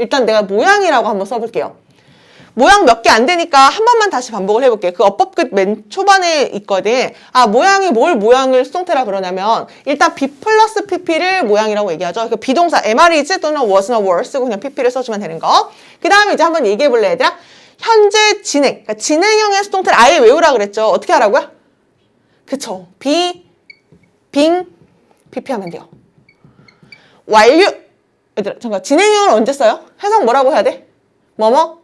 일단 내가 모양이라고 한번 써볼게요. 모양 몇 개 안 되니까 한 번만 다시 반복을 해볼게요. 그 어법 끝 맨 초반에 있거든. 아, 모양이 뭘 모양을 수동태라 그러냐면, 일단 be 플러스 pp를 모양이라고 얘기하죠. 그 비동사 MR이지 또는 was나 were 쓰고 그냥 pp를 써주면 되는 거. 그 다음에 이제 한번 얘기해볼래, 얘들아? 현재 진행. 그러니까 진행형의 수동태를 아예 외우라 그랬죠. 어떻게 하라고요? 그쵸. be, being, pp 하면 돼요. 완료. 얘들아, 잠깐. 진행형을 언제 써요? 해석 뭐라고 해야 돼? 뭐뭐?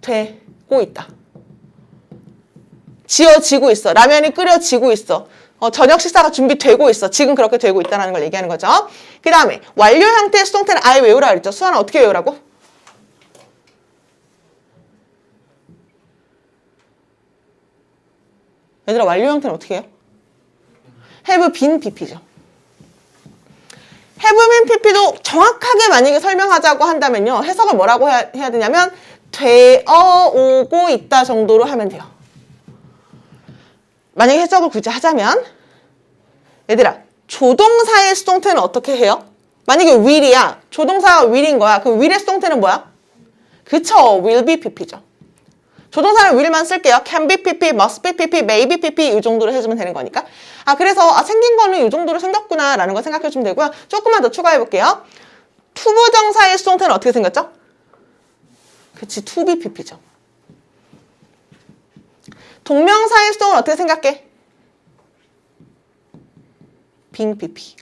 되고 있다. 지어지고 있어. 라면이 끓여지고 있어. 어, 저녁 식사가 준비되고 있어. 지금 그렇게 되고 있다는 걸 얘기하는 거죠. 그 다음에 완료 형태의 수동태는 아예 외우라 그랬죠. 수아는 어떻게 외우라고? 얘들아 완료 형태는 어떻게 해요? have been pp죠. Been pp도 정확하게 만약에 설명하자고 한다면요. 해석을 뭐라고 해야, 해야 되냐면 되어 오고 있다 정도로 하면 돼요. 만약에 해석을 굳이 하자면 얘들아 조동사의 수동태는 어떻게 해요? 만약에 will이야 조동사가 will인 거야 그럼 will의 수동태는 뭐야? 그쵸 will be pp죠 조동사는 will만 쓸게요 can be pp, must be pp, may be pp 이 정도로 해주면 되는 거니까 아 그래서 아 생긴 거는 이 정도로 생겼구나 라는 거 생각해 주면 되고요 조금만 더 추가해 볼게요 투부정사의 수동태는 어떻게 생겼죠? 그치, to be pp죠. 동명사의 수동은 어떻게 생각해? being pp.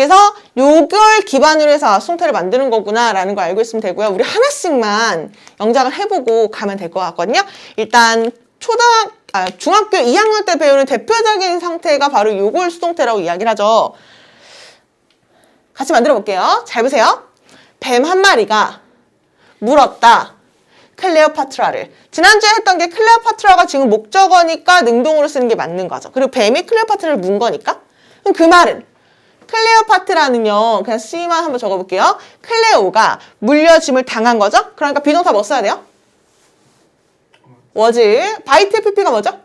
그래서 요걸 기반으로 해서 수동태를 만드는 거구나 라는 걸 알고 있으면 되고요. 우리 하나씩만 영작을 해보고 가면 될 것 같거든요. 일단 초등 아, 중학교 2학년 때 배우는 대표적인 상태가 바로 요걸 수동태라고 이야기를 하죠. 같이 만들어 볼게요. 잘 보세요. 뱀 한 마리가 물었다. 클레오파트라를. 지난주에 했던 게 클레오파트라가 지금 목적어니까 능동으로 쓰는 게 맞는 거죠. 그리고 뱀이 클레오파트라를 문 거니까. 그럼 그 말은 클레오파트라는요. 그냥 C만 한번 적어볼게요. 클레오가 물려짐을 당한 거죠. 그러니까 비동사 뭐 써야 돼요? 워즈. 바이트 PP가 뭐죠?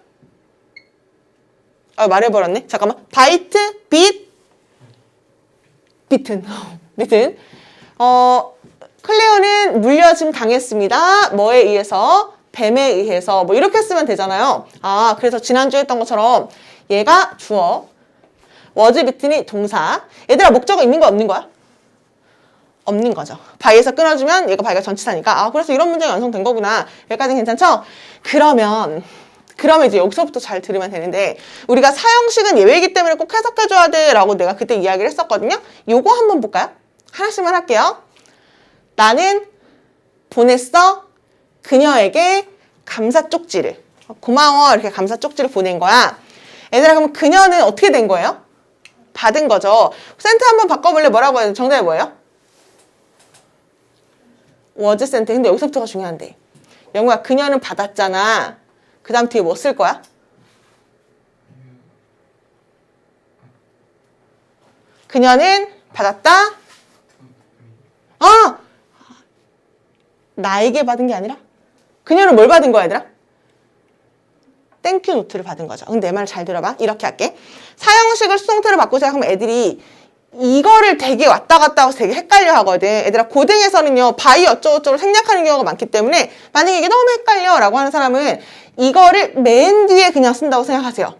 아, 말해버렸네. 잠깐만. 바이트, 빛, 비튼. 비튼. 어, 클레오는 물려짐 당했습니다. 뭐에 의해서? 뱀에 의해서. 뭐 이렇게 쓰면 되잖아요. 아, 그래서 지난주에 했던 것처럼 얘가 주어, 워즈 비튼이 동사. 얘들아 목적어 있는 거 없는 거야? 없는 거죠. 바이에서 끊어주면 얘가 바이가 전치사니까 아 그래서 이런 문제가 완성된 거구나. 여기까지는 괜찮죠? 그러면 그러면 이제 여기서부터 잘 들으면 되는데 우리가 사형식은 예외이기 때문에 꼭 해석해줘야 돼 라고 내가 그때 이야기를 했었거든요. 요거 한번 볼까요? 하나씩만 할게요. 나는 보냈어 그녀에게 감사 쪽지를 고마워 이렇게 감사 쪽지를 보낸 거야. 얘들아 그럼 그녀는 어떻게 된 거예요? 받은 거죠. 센트 한번 바꿔볼래? 뭐라고 돼? 정답이 뭐예요? 워즈 센트. 근데 여기서부터가 중요한데. 영우야, 그녀는 받았잖아. 그 다음 뒤에 뭐 쓸 거야? 그녀는 받았다. 어! 나에게 받은 게 아니라? 그녀는 뭘 받은 거야, 얘들아? 땡큐 노트를 받은 거죠. 근데 내 말 잘 들어봐. 이렇게 할게. 사형식을 수동태로 바꾸자 하면 애들이 이거를 되게 왔다 갔다 해서 되게 헷갈려 하거든. 애들아, 고등에서는요, 바이 어쩌고저쩌고 생략하는 경우가 많기 때문에, 만약에 이게 너무 헷갈려 라고 하는 사람은 이거를 맨 뒤에 그냥 쓴다고 생각하세요.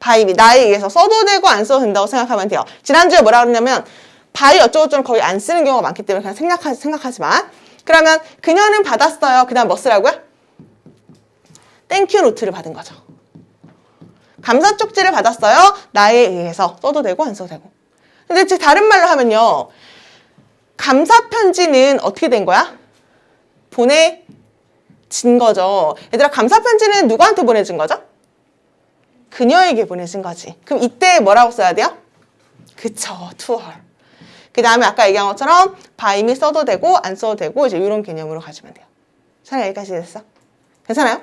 바이비, 나에 의해서 써도 되고 안 써도 된다고 생각하면 돼요. 지난주에 뭐라 그랬냐면, 바이 어쩌고저쩌고 거의 안 쓰는 경우가 많기 때문에 그냥 생략하지, 생각하지 마. 그러면, 그녀는 받았어요. 그 다음 뭐 쓰라고요? 땡큐 노트를 받은 거죠. 감사 쪽지를 받았어요. 나에 의해서 써도 되고 안 써도 되고. 근데 제 다른 말로 하면요. 감사 편지는 어떻게 된 거야? 보내진 거죠. 얘들아 감사 편지는 누구한테 보내진 거죠? 그녀에게 보내진 거지. 그럼 이때 뭐라고 써야 돼요? 그쵸, her. 그 다음에 아까 얘기한 것처럼 바이미 써도 되고 안 써도 되고 이제 이런 개념으로 가시면 돼요. 잘 여기까지 됐어? 괜찮아요?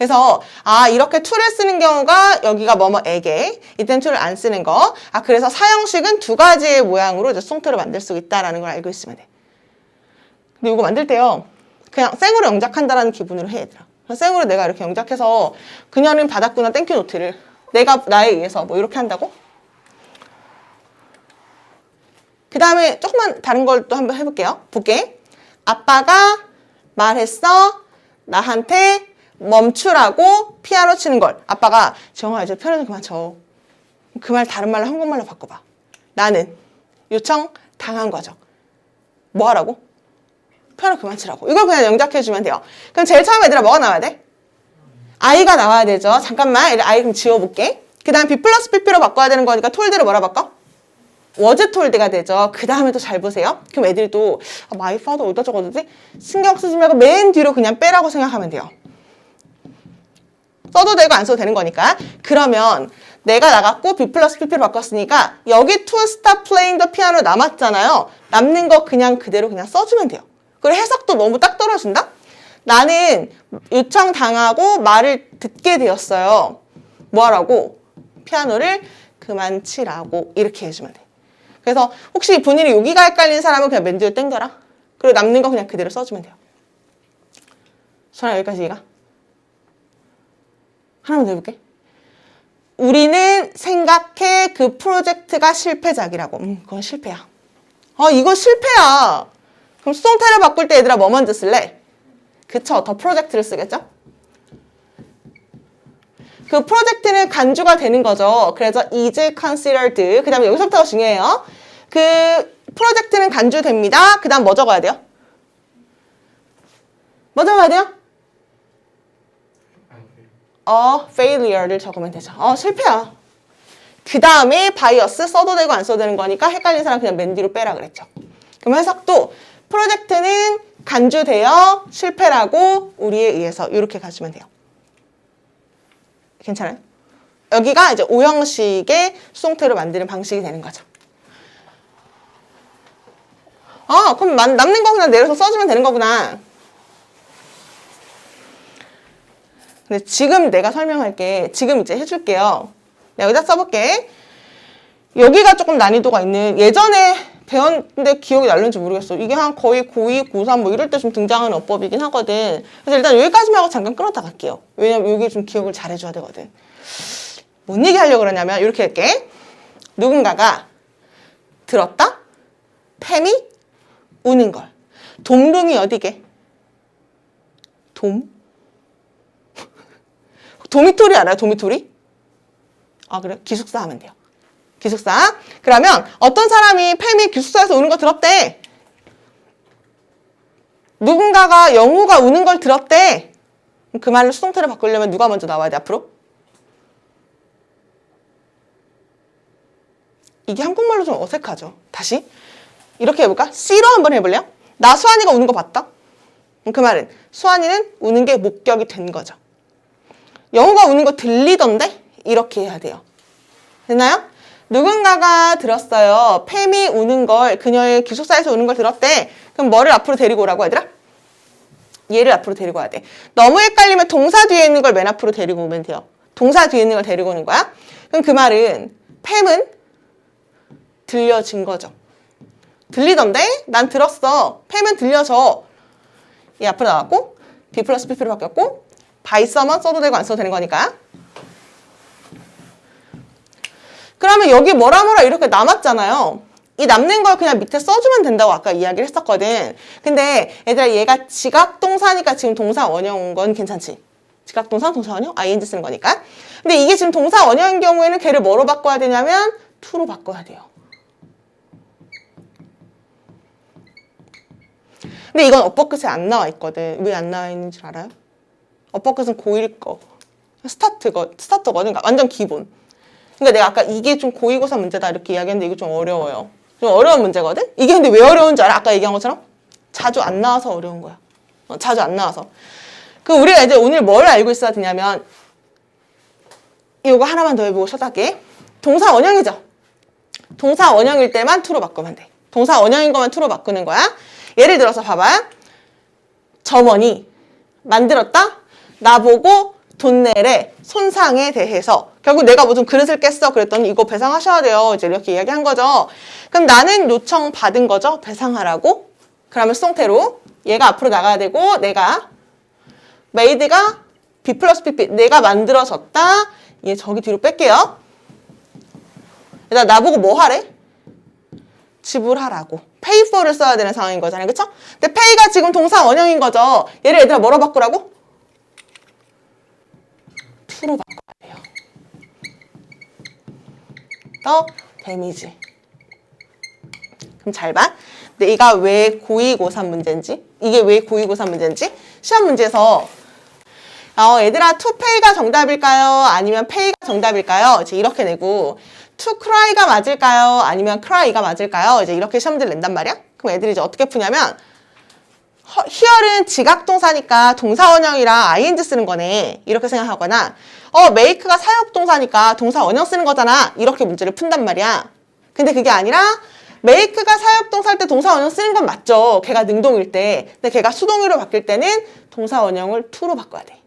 그래서 아 이렇게 to를 쓰는 경우가 여기가 뭐뭐에게 이땐 to를 안 쓰는 거. 아 그래서 사형식은 두 가지의 모양으로 이제 수동태를 만들 수 있다라는 걸 알고 있으면 돼. 근데 이거 만들 때요. 그냥 생으로 영작한다라는 기분으로 해 얘들아. 생으로 내가 이렇게 영작해서 그녀는 받았구나 땡큐 노트를 내가 나에 의해서 뭐 이렇게 한다고? 그 다음에 조금만 다른 걸 또 한번 해볼게요. 볼게. 아빠가 말했어. 나한테 멈추라고 피아노 치는 걸. 아빠가 정아 이제 피아노 좀 그만 쳐. 그 말 다른 말로 한국말로 바꿔봐. 나는 요청 당한 거죠. 뭐 하라고? 피아노 그만 치라고. 이걸 그냥 영작해주면 돼요. 그럼 제일 처음에 얘들아 뭐가 나와야 돼? 아이가 나와야 되죠. 잠깐만. 아이 그럼 지워볼게. 그 다음 B 플러스 PP로 바꿔야 되는 거니까 톨드를 뭐라 바꿔? 워즈 톨드가 되죠. 그 다음에 또 잘 보세요. 그럼 애들이 또 아, 마이 파더 어디다 적어두지? 신경 쓰지 말고 맨 뒤로 그냥 빼라고 생각하면 돼요. 써도 되고 안 써도 되는 거니까. 그러면 내가 나갔고 B 플러스 PP로 바꿨으니까 여기 to stop playing the piano 남았잖아요. 남는 거 그냥 그대로 그냥 써주면 돼요. 그리고 해석도 너무 딱 떨어진다? 나는 요청당하고 말을 듣게 되었어요. 뭐 하라고? 피아노를 그만 치라고 이렇게 해주면 돼. 그래서 혹시 본인이 여기가 헷갈리는 사람은 그냥 맨 뒤로 땡겨라. 그리고 남는 거 그냥 그대로 써주면 돼요. 저랑 여기까지 이해가? 하나만 더 해볼게. 우리는 생각해 그 프로젝트가 실패작이라고. 음, 그건 실패야. 아, 이거 실패야. 그럼 수동태를 바꿀 때 얘들아 뭐 먼저 쓸래? 그쵸, 더 프로젝트를 쓰겠죠? 그 프로젝트는 간주가 되는 거죠. 그래서 is considered. 그 다음에 여기서부터가 중요해요. 그 프로젝트는 간주됩니다. 그 다음 뭐 적어야 돼요? 뭐 적어야 돼요? 어, failure를 적으면 되죠. 어, 실패야. 그 다음에 bias 써도 되고 안 써도 되는 거니까 헷갈린 사람 그냥 맨 뒤로 빼라 그랬죠. 그럼 해석도 프로젝트는 간주되어 실패라고 우리에 의해서 이렇게 가시면 돼요. 괜찮아요? 여기가 이제 오형식의 수동태로 만드는 방식이 되는 거죠. 아, 그럼 만- 남는 거 그냥 내려서 써주면 되는 거구나. 근데 지금 내가 설명할게. 지금 이제 해줄게요. 여기다 써볼게. 여기가 조금 난이도가 있는 예전에 배웠는데 기억이 날는지 모르겠어. 이게 한 거의 고2, 고3 뭐 이럴 때 좀 등장하는 어법이긴 하거든. 그래서 일단 여기까지만 하고 잠깐 끌었다 갈게요. 왜냐면 여기 좀 기억을 잘 해줘야 되거든. 뭔 얘기 하려고 그러냐면 이렇게 할게. 누군가가 들었다? 팸이 우는 걸. 돔둥이 어디게? 돔? 도미토리 알아요? 도미토리? 아 그래? 기숙사 하면 돼요. 기숙사. 그러면 어떤 사람이 팸이 기숙사에서 우는 거 들었대. 누군가가 영우가 우는 걸 들었대. 그 말로 수동태를 바꾸려면 누가 먼저 나와야 돼 앞으로? 이게 한국말로 좀 어색하죠. 다시 이렇게 해볼까? C로 한번 해볼래요? 나 수환이가 우는 거 봤다. 그 말은 수환이는 우는 게 목격이 된 거죠. 영우가 우는 거 들리던데? 이렇게 해야 돼요. 됐나요? 누군가가 들었어요. 팸이 우는 걸, 그녀의 기숙사에서 우는 걸 들었대. 그럼 뭐를 앞으로 데리고 오라고 하더라? 얘를 앞으로 데리고 와야 돼. 너무 헷갈리면 동사 뒤에 있는 걸 맨 앞으로 데리고 오면 돼요. 동사 뒤에 있는 걸 데리고 오는 거야. 그럼 그 말은 팸은 들려진 거죠. 들리던데? 난 들었어. 팸은 들려져. 얘 앞으로 나왔고 B 플러스 PP로 바뀌었고 by someone 써도 되고 안 써도 되는 거니까. 그러면 여기 뭐라 뭐라 이렇게 남았잖아요. 이 남는 걸 그냥 밑에 써주면 된다고 아까 이야기를 했었거든. 근데 얘들아 얘가 지각동사니까 지금 동사 원형인 건 괜찮지? 지각동사, 동사 원형? ing 쓰는 거니까. 근데 이게 지금 동사 원형인 경우에는 걔를 뭐로 바꿔야 되냐면 to로 바꿔야 돼요. 근데 이건 어퍼끝에 안 나와 있거든. 왜 안 나와 있는 줄 알아요? 어퍼끝은 고1 거. 스타트거. 그러니까 완전 기본. 그러니까 내가 아까 이게 좀 고위고사 문제다 이렇게 이야기했는데 이게 좀 어려워요. 좀 어려운 문제거든? 이게 근데 왜 어려운 줄 알아? 아까 얘기한 것처럼? 자주 안 나와서 어려운 거야. 어, 자주 안 나와서. 그 우리가 이제 오늘 뭘 알고 있어야 되냐면 이거 하나만 더 해보고 쉬어갈게. 동사 원형이죠. 동사 원형일 때만 투로 바꾸면 돼. 동사 원형인 것만 투로 바꾸는 거야. 예를 들어서 봐봐. 점원이 만들었다? 나보고 돈 내래 손상에 대해서 결국 내가 무슨 그릇을 깼어 그랬더니 이거 배상하셔야 돼요 이제 이렇게 이야기한 거죠 그럼 나는 요청 받은 거죠 배상하라고 그러면 수동태로 얘가 앞으로 나가야 되고 내가 메이드가 B 플러스 PP 내가 만들어졌다 얘 저기 뒤로 뺄게요 일단 나보고 뭐 하래? 지불하라고. for를 써야 되는 상황인 거잖아요. 그쵸? 근데 pay가 지금 동사 원형인 거죠. 얘를 얘들아 뭐로 바꾸라고? To로 바꿔야 돼요. 더 데미지. 그럼 잘 봐. 이가 왜 고2고3 문제인지, 이게 왜 고2고3 문제인지 시험 문제에서 어, 얘들아 pay가 정답일까요? 아니면 pay가 정답일까요? 이제 이렇게 내고 cry가 맞을까요? 아니면 cry가 맞을까요? 이제 이렇게 시험지를 낸단 말이야. 그럼 애들이 이제 어떻게 푸냐면 허- here는 지각동사니까 동사원형이랑 ing 쓰는 거네. 이렇게 생각하거나 어 make가 사역동사니까 동사원형 쓰는 거잖아. 이렇게 문제를 푼단 말이야. 근데 그게 아니라 make가 사역동사일 때 동사원형 쓰는 건 맞죠. 걔가 능동일 때. 근데 걔가 수동으로 바뀔 때는 동사원형을 to로 바꿔야 돼.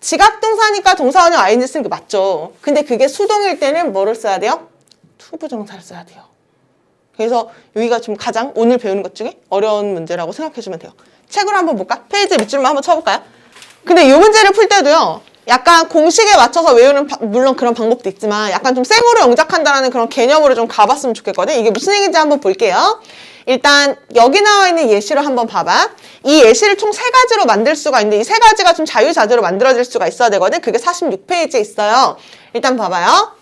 지각동사니까 동사원형 ing 쓰는 게 맞죠. 근데 그게 수동일 때는 뭐를 써야 돼요? 투부정사를 써야 돼요. 그래서 여기가 좀 가장 오늘 배우는 것 중에 어려운 문제라고 생각해주면 돼요. 책으로 한번 볼까? 페이지 밑줄만 한번 쳐볼까요? 근데 이 문제를 풀 때도요. 약간 공식에 맞춰서 외우는 바- 물론 그런 방법도 있지만 약간 좀 생으로 영작한다는 그런 개념으로 좀 가봤으면 좋겠거든. 이게 무슨 얘기인지 한번 볼게요. 일단 여기 나와 있는 예시를 한번 봐봐. 이 예시를 총 세 가지로 만들 수가 있는데 이 세 가지가 좀 자유자재로 만들어질 수가 있어야 되거든. 그게 46페이지에 있어요. 일단 봐봐요.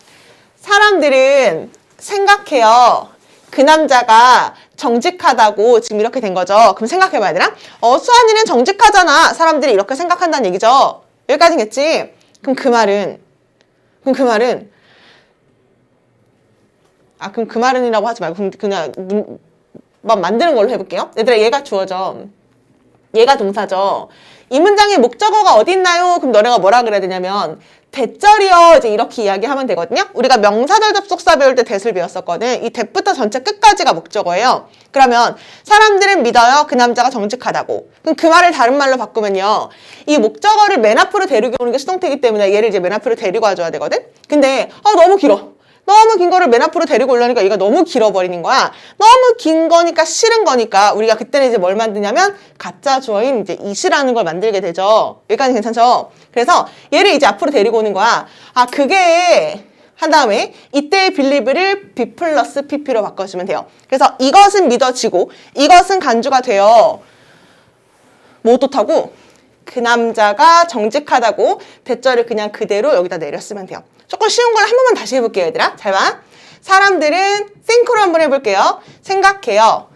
사람들은 생각해요. 그 남자가 정직하다고 지금 이렇게 된 거죠. 그럼 생각해봐야 되나? 어, 수환이는 정직하잖아. 사람들이 이렇게 생각한다는 얘기죠. 여기까지겠지? 그럼 그 말은, 그럼 그 말은, 아, 그럼 그 말은이라고 하지 말고, 그냥, 문, 만 만드는 걸로 해볼게요. 얘들아, 얘가 주어져. 얘가 동사죠. 이 문장의 목적어가 어디 있나요? 그럼 너네가 뭐라 그래야 되냐면 대절이요. 이제 이렇게 이야기하면 되거든요. 우리가 명사절 접속사 배울 때 대을 배웠었거든. 이 대부터 전체 끝까지가 목적어예요. 그러면 사람들은 믿어요. 그 남자가 정직하다고. 그럼 그 말을 다른 말로 바꾸면요. 이 목적어를 맨 앞으로 데리고 오는 게 수동태이기 때문에 얘를 이제 맨 앞으로 데리고 와줘야 되거든. 근데 어 너무 길어. 너무 긴 거를 맨 앞으로 데리고 오려니까 얘가 너무 길어버리는 거야. 너무 긴 거니까 싫은 거니까 우리가 그때는 이제 뭘 만드냐면 가짜 주어인 이제 이시라는 걸 만들게 되죠. 여기까지 괜찮죠? 그래서 얘를 이제 앞으로 데리고 오는 거야. 아 그게 한 다음에 이때의 빌리브를 B 플러스 PP로 바꿔주면 돼요. 그래서 이것은 믿어지고 이것은 간주가 돼요. 뭐 어떻다고? 그 남자가 정직하다고 대절을 그냥 그대로 여기다 내렸으면 돼요. 조금 쉬운 걸 한 번만 다시 해볼게요, 얘들아. 잘 봐. 사람들은 think로 한번 해볼게요. 생각해요.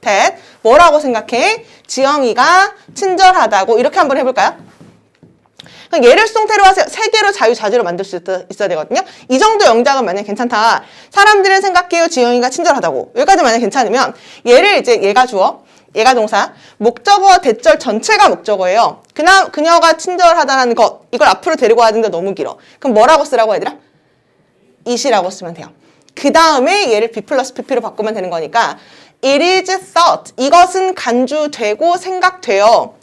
that. 뭐라고 생각해? 지영이가 친절하다고. 이렇게 한번 해볼까요? 얘를 수동태로 하세요. 세 개로 자유자재로 만들 수 있, 있어야 되거든요. 이 정도 영작은 만약 괜찮다. 사람들은 생각해요. 지영이가 친절하다고. 여기까지 만약 괜찮으면 얘를 이제 얘가 주어. 얘가 동사. 목적어 대절 전체가 목적어예요. 그나, 그녀가 친절하다는 것. 이걸 앞으로 데리고 와야 되는데 너무 길어. 그럼 뭐라고 쓰라고 얘들아? it이라고 쓰면 돼요. 그 다음에 얘를 B 플러스 PP로 바꾸면 되는 거니까 it is thought. 이것은 간주되고 생각돼요.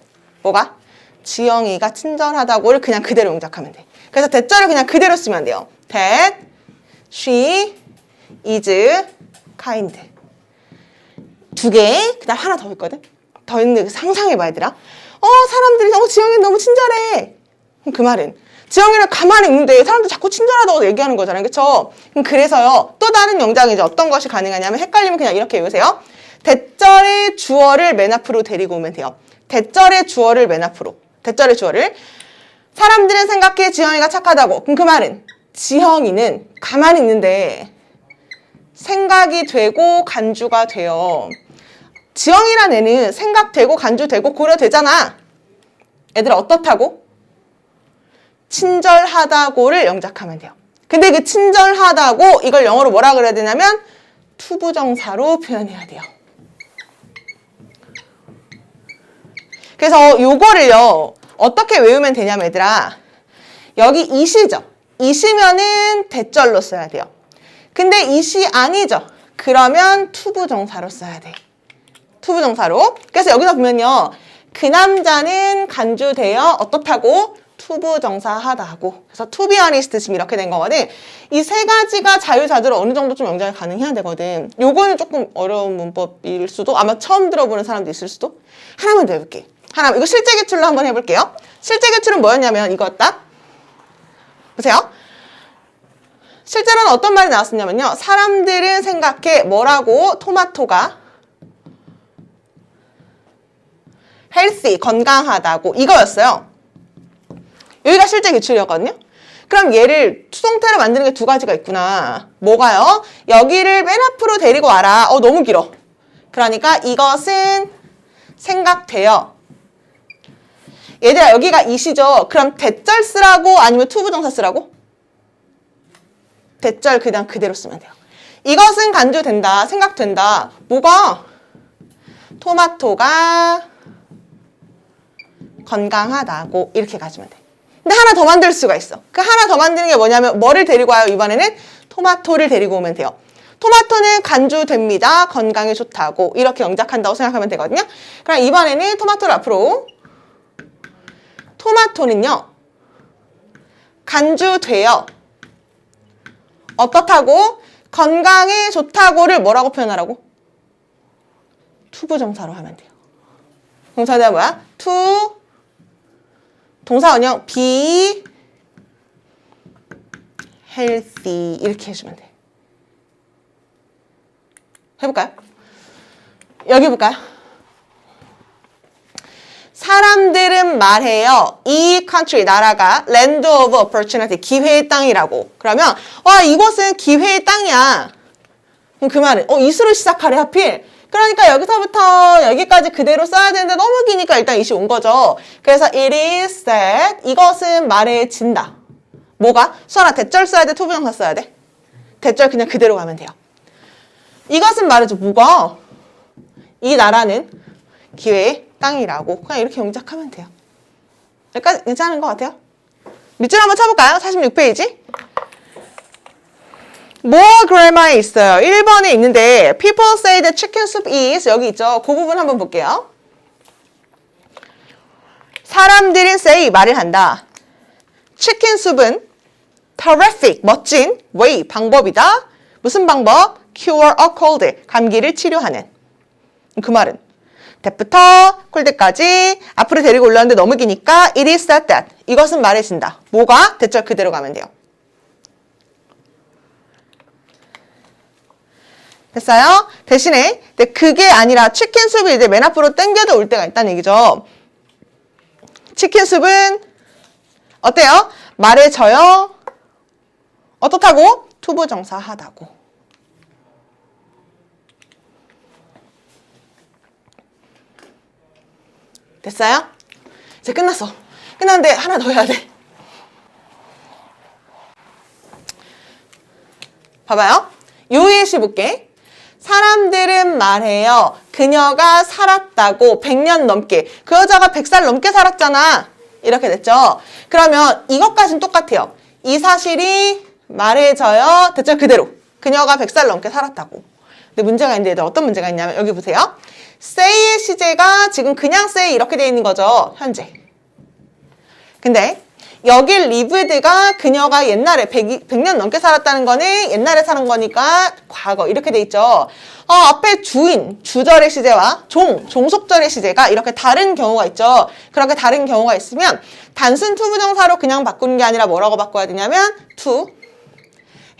뭐가? 지영이가 친절하다고를 그냥 그대로 용작하면 돼. 그래서 대절을 그냥 그대로 쓰면 돼요. that she is kind. 두 개, 그 다음 하나 더 있거든? 더 있는데 상상해봐, 얘들아. 어, 사람들이, 어, 지영이 너무 친절해. 그럼 그 말은 지영이랑 가만히 있는데 사람들 자꾸 친절하다고 얘기하는 거잖아요. 그쵸? 그래서요. 또 다른 영장이죠. 어떤 것이 가능하냐면 헷갈리면 그냥 이렇게 외우세요. 대절의 주어를 맨 앞으로 데리고 오면 돼요. 대절의 주어를 맨 앞으로. 대절의 주어를. 사람들은 생각해 지영이가 착하다고. 그럼 그 말은 지영이는 가만히 있는데 생각이 되고 간주가 돼요. 지영이란 애는 생각되고 간주되고 고려되잖아. 애들 어떻다고? 친절하다고를 영작하면 돼요. 근데 그 친절하다고 이걸 영어로 뭐라 그래야 되냐면 투부정사로 표현해야 돼요. 그래서 요거를요 어떻게 외우면 되냐면 얘들아 여기 이시죠. 이시면은 대절로 써야 돼요. 근데 이시 아니죠. 그러면 투부정사로 써야 돼. 투부정사로. 그래서 여기서 보면요. 그 남자는 간주되어 어떻다고? 투부정사하다고. 그래서 honest 지금 이렇게 된 거거든. 이 세 가지가 자유자재로 어느 정도 좀 영작이 가능해야 되거든. 요거는 조금 어려운 문법일 수도 아마 처음 들어보는 사람도 있을 수도. 하나만 더 해볼게. 하나, 이거 실제 기출로 한번 해볼게요. 실제 기출은 뭐였냐면 이거였다. 보세요. 실제로는 어떤 말이 나왔었냐면요. 사람들은 생각해 뭐라고 토마토가 healthy, 건강하다고 이거였어요. 여기가 실제 기출이었거든요. 그럼 얘를 수동태로 만드는 게 두 가지가 있구나. 뭐가요? 여기를 맨 앞으로 데리고 와라. 어, 너무 길어. 그러니까 이것은 생각돼요. 얘들아, 여기가 이시죠? 그럼 대절 쓰라고 아니면 투부정사 쓰라고? 대절 그냥 그대로 쓰면 돼요. 이것은 간주된다. 생각된다. 뭐가? 토마토가 건강하다고 이렇게 가지면 돼. 근데 하나 더 만들 수가 있어. 그 하나 더 만드는 게 뭐냐면 뭐를 데리고 와요? 이번에는 토마토를 데리고 오면 돼요. 토마토는 간주됩니다. 건강에 좋다고 이렇게 영작한다고 생각하면 되거든요. 그럼 이번에는 토마토를 앞으로 토마토는요. 간주돼요. 어떻다고? 건강에 좋다고를 뭐라고 표현하라고? 투부정사로 하면 돼요. 동사대가 뭐야? 투 동사 원형 be healthy 이렇게 해주면 돼. 해볼까요? 여기 볼까요? 사람들은 말해요. 이 country 나라가 land of opportunity 기회의 땅이라고. 그러면 와 이곳은 기회의 땅이야. 그럼 그 말은 어 이수로 시작하래 하필. 그러니까 여기서부터 여기까지 그대로 써야 되는데 너무 기니까 일단 이시 온 거죠. 그래서 it is said 이것은 말해진다. 뭐가? 수아나 대절 써야 돼? 투부정사 써야 돼? 대절 그냥 그대로 가면 돼요. 이것은 말해줘. 뭐가? 이 나라는 기회의 땅이라고 그냥 이렇게 용작하면 돼요. 여기까지 괜찮은 것 같아요? 밑줄 한번 쳐볼까요? 46페이지. More grammar에 있어요. 1번에 있는데 people say that chicken soup is 여기 있죠. 그 부분 한번 볼게요. 사람들은 say 말을 한다. 치킨 sup은 terrific 멋진 way 방법이다. 무슨 방법? cure a cold 감기를 치료하는. 그 말은 that부터 콜드까지 앞으로 데리고 올라왔는데 너무 기니까 it is said that 이것은 말해진다. 뭐가? 대절 그대로 가면 돼요. 됐어요? 대신에 그게 아니라 치킨 sup이 이제 맨 앞으로 땡겨도 올 때가 있다는 얘기죠. 치킨 sup은 어때요? 말해져요? 어떻다고? 투부정사하다고. 됐어요? 이제 끝났어. 끝났는데 하나 더 해야 돼. 봐봐요. 요 예시 볼게. 사람들은 말해요. 그녀가 살았다고 100년 넘게. 그 여자가 100살 넘게 살았잖아. 이렇게 됐죠. 그러면 이것까지는 똑같아요. 이 사실이 말해져요. 됐죠? 그대로. 그녀가 100살 넘게 살았다고. 근데 문제가 있는데 어떤 문제가 있냐면 여기 보세요. say의 시제가 지금 그냥 say 이렇게 돼 있는 거죠. 현재. 근데 여기 리브드가 그녀가 옛날에 100, 100 년 넘게 살았다는 거는 옛날에 사는 거니까 과거 이렇게 돼 있죠. 어, 앞에 주인, 주절의 시제와 종, 종속절의 시제가 이렇게 다른 경우가 있죠. 그렇게 다른 경우가 있으면 단순 투부정사로 그냥 바꾸는 게 아니라 뭐라고 바꿔야 되냐면 to,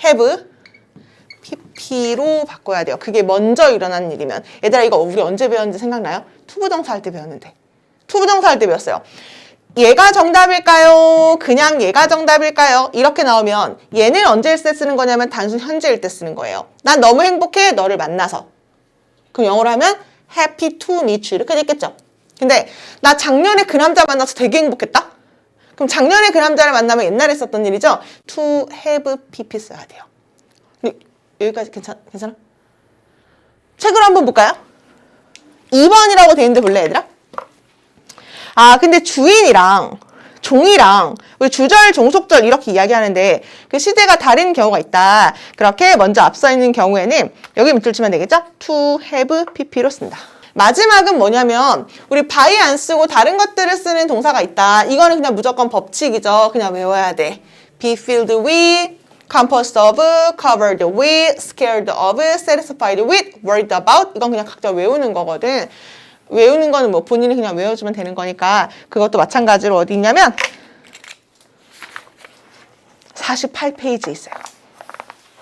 have, pp로 바꿔야 돼요. 그게 먼저 일어난 일이면. 얘들아 이거 우리 언제 배웠는지 생각나요? 투부정사 할 때 배웠는데. 투부정사 할 때 배웠어요. 얘가 정답일까요? 그냥 얘가 정답일까요? 이렇게 나오면 얘는 언제일 때 쓰는 거냐면 단순 현재일 때 쓰는 거예요. 난 너무 행복해 너를 만나서. 그럼 영어로 하면 happy to meet you 이렇게 됐겠죠. 근데 나 작년에 그 남자 만나서 되게 행복했다? 그럼 작년에 그 남자를 만나면 옛날에 썼던 일이죠. to have pp 써야 돼요. 여기까지 괜찮, 괜찮아? 책으로 한번 볼까요? 2번이라고 돼 있는데 볼래 얘들아? 아, 근데 주인이랑 종이랑 우리 주절, 종속절 이렇게 이야기하는데 그 시제가 다른 경우가 있다. 그렇게 먼저 앞서 있는 경우에는 여기 밑줄 치면 되겠죠? to have pp로 쓴다. 마지막은 뭐냐면 우리 by 안 쓰고 다른 것들을 쓰는 동사가 있다. 이거는 그냥 무조건 법칙이죠. 그냥 외워야 돼. be filled with, composed of, covered with, scared of, satisfied with, worried about 이건 그냥 각자 외우는 거거든. 외우는 거는 뭐 본인이 그냥 외워주면 되는 거니까 그것도 마찬가지로 어디 있냐면 48페이지에 있어요.